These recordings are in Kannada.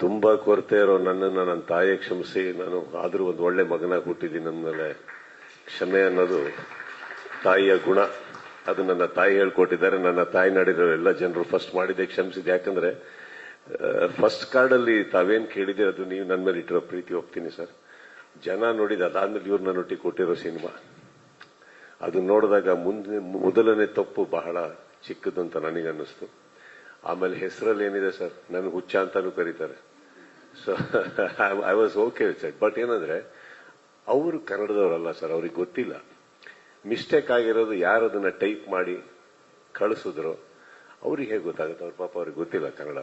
ತುಂಬಾ ಕೊರತೆ ಇರೋ ನನ್ನನ್ನು ನನ್ನ ತಾಯಿ ಕ್ಷಮಿಸಿ, ನಾನು ಆದರೂ ಒಂದು ಒಳ್ಳೆ ಮಗನಾಗಿ ನನ್ನ ಮೇಲೆ. ಕ್ಷಮೆ ಅನ್ನೋದು ತಾಯಿಯ ಗುಣ. ಅದು ನನ್ನ ತಾಯಿ ಹೇಳ್ಕೊಟ್ಟಿದ್ದಾರೆ. ನನ್ನ ತಾಯಿ ನಡೆದಿರೋ ಎಲ್ಲ ಜನರು ಫಸ್ಟ್ ಮಾಡಿದ್ದೆ ಕ್ಷಮಿಸಿದೆ ಯಾಕಂದ್ರೆ ಫಸ್ಟ್ ಕಾರ್ಡಲ್ಲಿ ತಾವೇನ್ ಕೇಳಿದೆ ಅದು ನೀವು ನನ್ನ ಮೇಲೆ ಇಟ್ಟಿರೋ ಪ್ರೀತಿ, ಹೋಗ್ತೀನಿ ಸರ್. ಜನ ನೋಡಿದ ಅದಾದ್ಮೇಲೆ ಇವ್ರನ್ನ ನೋಟಿ ಕೊಟ್ಟಿರೋ ಸಿನಿಮಾ. ಅದನ್ನ ನೋಡಿದಾಗ ಮುಂದೆ, ಮೊದಲನೇ ತಪ್ಪು ಬಹಳ ಚಿಕ್ಕದು ಅಂತ ನನಗನ್ನಿಸ್ತು. ಆಮೇಲೆ ಹೆಸರಲ್ಲಿ ಏನಿದೆ ಸರ್? ನನ್ಗೆ ಹುಚ್ಚ ಅಂತಾನು ಕರೀತಾರೆ. So I was okay sir but ಏನಂದ್ರೆ, ಅವರು ಕನ್ನಡದವರಲ್ಲ ಸರ್, ಅವ್ರಿಗೆ ಗೊತ್ತಿಲ್ಲ. ಮಿಸ್ಟೇಕ್ ಆಗಿರೋದು ಯಾರು ಅದನ್ನ ಟೈಪ್ ಮಾಡಿ ಕಳಿಸಿದ್ರು? ಅವ್ರಿಗೆ ಹೇಗೆ ಗೊತ್ತಾಗುತ್ತೆ? ಅವ್ರ ಪಾಪ ಅವ್ರಿಗೆ ಗೊತ್ತಿಲ್ಲ ಕನ್ನಡ.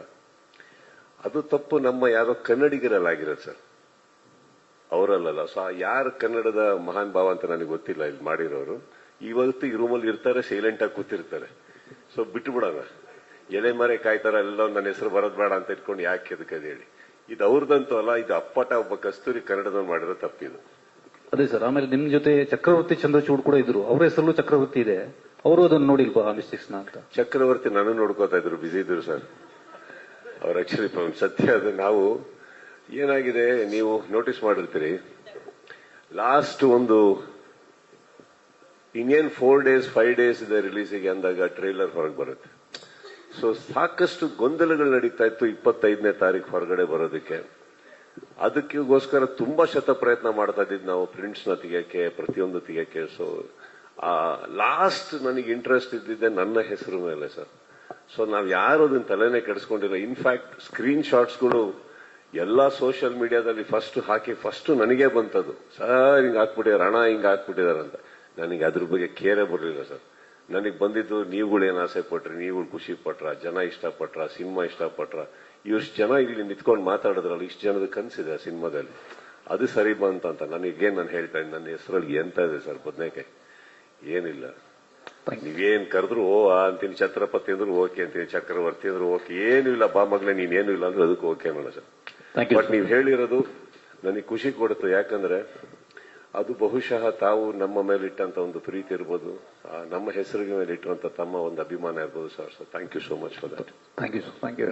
ಅದು ತಪ್ಪು ನಮ್ಮ ಯಾರೋ ಕನ್ನಡಿಗರಲ್ಲಾಗಿರೋದು ಸರ್. ಅವರಲ್ಲಲ್ಲ. ಸೊ ಯಾರು ಕನ್ನಡದ ಮಹಾನ್ ಭಾವ ಅಂತ ನನಗೆ ಗೊತ್ತಿಲ್ಲ ಇಲ್ಲಿ ಮಾಡಿರೋರು. ಇವತ್ತು ಈ ರೂಮಲ್ಲಿ ಇರ್ತಾರೆ ಸೈಲೆಂಟ್ ಆಗಿ ಕೂತಿರ್ತಾರೆ. ಸೊ ಬಿಟ್ಟು ಬಿಡೋಣ ಎಲೆ ಮರೆ ಕಾಯ್ತಾರ ಎಲ್ಲ ನನ್ನ ಹೆಸರು ಬರೋದ್ ಬೇಡ ಅಂತ ಇಟ್ಕೊಂಡು ಯಾಕೆ ಅದಕ್ಕೆ ಅದ್ ಹೇಳಿ? ಇದು ಅವ್ರದಂತೂ ಅಲ್ಲ ಇದು ಅಪ್ಪಟ ಒಬ್ಬ ಕಸ್ತೂರಿ ಕನ್ನಡದವ್ರು ಮಾಡಿರೋ ತಪ್ಪಿದು. ಅದೇ ಸರ್ ಆಮೇಲೆ ನಿಮ್ ಜೊತೆ ಚಕ್ರವರ್ತಿ ಚಂದ್ರಚೂಡ್ ಕೂಡ ಇದ್ರು. ಅವ್ರ ಹೆಸರಲ್ಲೂ ಚಕ್ರವರ್ತಿ ಇದೆ. ಅವರು ಅದನ್ನ ನೋಡಿಲ್ವಾ ಆ ಮಿಸ್ಟೇಕ್ಸ್ನ ಅಂತ? ಚಕ್ರವರ್ತಿ ನಾನು ನೋಡ್ಕೋತಾ ಇದ್ರು ಬಿಸಿ ಇದ್ರು ಸರ್. ಅವ್ರು ಆಕ್ಚುಲಿ ಸತ್ಯ ಅದು ನಾವು ಏನಾಗಿದೆ ನೀವು ನೋಟಿಸ್ ಮಾಡಿರ್ತೀರಿ. ಲಾಸ್ಟ್ ಒಂದು ಇನ್ನೇನ್ ಫೋರ್ ಡೇಸ್ ಫೈವ್ ಡೇಸ್ ಇದೆ ರಿಲೀಸಿಗೆ ಅಂದಾಗ ಟ್ರೈಲರ್ ಹೊರಗೆ ಬರುತ್ತೆ. ಸೊ ಸಾಕಷ್ಟು ಗೊಂದಲಗಳು ನಡೀತಾ ಇತ್ತು ಇಪ್ಪತ್ತೈದನೇ ತಾರೀಕು ಹೊರಗಡೆ ಬರೋದಕ್ಕೆ. ಅದಕ್ಕೋಸ್ಕರ ತುಂಬಾ ಶತ ಪ್ರಯತ್ನ ಮಾಡ್ತಾ ಇದ್ದಿದ್ದು ನಾವು ಪ್ರಿಂಟ್ಸ್ನ ತೆಗಿಯಕ್ಕೆ, ಪ್ರತಿಯೊಂದು ತೆಗಿಯಕ್ಕೆ. ಸೊ ಲಾಸ್ಟ್ ನನಗೆ ಇಂಟ್ರೆಸ್ಟ್ ಇದ್ದಿದ್ದೆ ನನ್ನ ಹೆಸರು ಮೇಲೆ ಸರ್ ಸೊ ನಾವ್ ಯಾರು ಅದನ್ನ ತಲೆನೇ ಕೆಡಿಸ್ಕೊಂಡಿಲ್ಲ. ಇನ್ಫ್ಯಾಕ್ಟ್ ಸ್ಕ್ರೀನ್ ಶಾಟ್ಸ್ಗಳು ಎಲ್ಲಾ ಸೋಷಿಯಲ್ ಮೀಡಿಯಾದಲ್ಲಿ ಫಸ್ಟ್ ಹಾಕಿ ಫಸ್ಟ್ ನನಗೆ ಬಂತದು. ಸರ್ ಹಿಂಗ್ ಹಾಕ್ಬಿಟ್ಟಿದ್ದಾರೆ ಹಣ ಹಿಂಗ್ ಅಂತ. ನನಗೆ ಅದ್ರ ಬಗ್ಗೆ ಕೇರೇ ಬರಲಿಲ್ಲ ಸರ್ ನನಗೆ ಬಂದಿದ್ದು ನೀವುಗಳು ಏನ್ ಆಸೆ ಪಟ್ರಿ ನೀವುಗಳು ಖುಷಿ ಪಟ್ರ ಜನ ಇಷ್ಟಪಟ್ರ ಸಿನಿಮಾ ಇಷ್ಟಪಟ್ರ? ಇಷ್ಟು ಜನ ಇಲ್ಲಿ ನಿಂತ್ಕೊಂಡು ಮಾತಾಡಿದ್ರಲ್ಲ ಇಷ್ಟು ಜನದ ಕನ್ಸಿದೆ ಆ ಸಿನಿಮಾದಲ್ಲಿ. ಅದು ಸರಿ ಬಂತ ಅಂತ ನನಗೇನ್ ನಾನು ಹೇಳ್ತಾ ಇದ್ದೀನಿ ನನ್ನ ಹೆಸರಲ್ಲಿ ಎಂತ ಇದೆ ಸರ್ ಬದನೇಕಾಯಿ? ಏನಿಲ್ಲ. ನೀವೇನ್ ಕರೆದ್ರು ಓ ಅಂತೀನಿ ಛತ್ರಪತಿ ಅಂದ್ರು ಓಕೆ ಅಂತೀನಿ ಚಕ್ರವರ್ತಿ ಅಂದ್ರು ಓಕೆ ಏನೂ ಇಲ್ಲ ಬಾ ಮಗ್ಲೆ ನೀನೇನು ಇಲ್ಲ ಅಂದ್ರೆ ಅದಕ್ಕೆ ಓಕೆ ಅನ್ನೋಣ ಸರ್. ಬಟ್ ನೀವು ಹೇಳಿರೋದು ನನಗೆ ಖುಷಿ ಕೊಡುತ್ತೆ ಯಾಕಂದ್ರೆ ಅದು ಬಹುಶಃ ತಾವು ನಮ್ಮ ಮೇಲೆ ಇಟ್ಟಂತ ಒಂದು ಪ್ರೀತಿ ಇರ್ಬೋದು. ನಮ್ಮ ಹೆಸರಿಗೆ ಮೇಲೆ ಇಟ್ಟಂತ ತಮ್ಮ ಒಂದು ಅಭಿಮಾನ ಇರ್ಬೋದು sir so thank you so much for that thank you sir thank you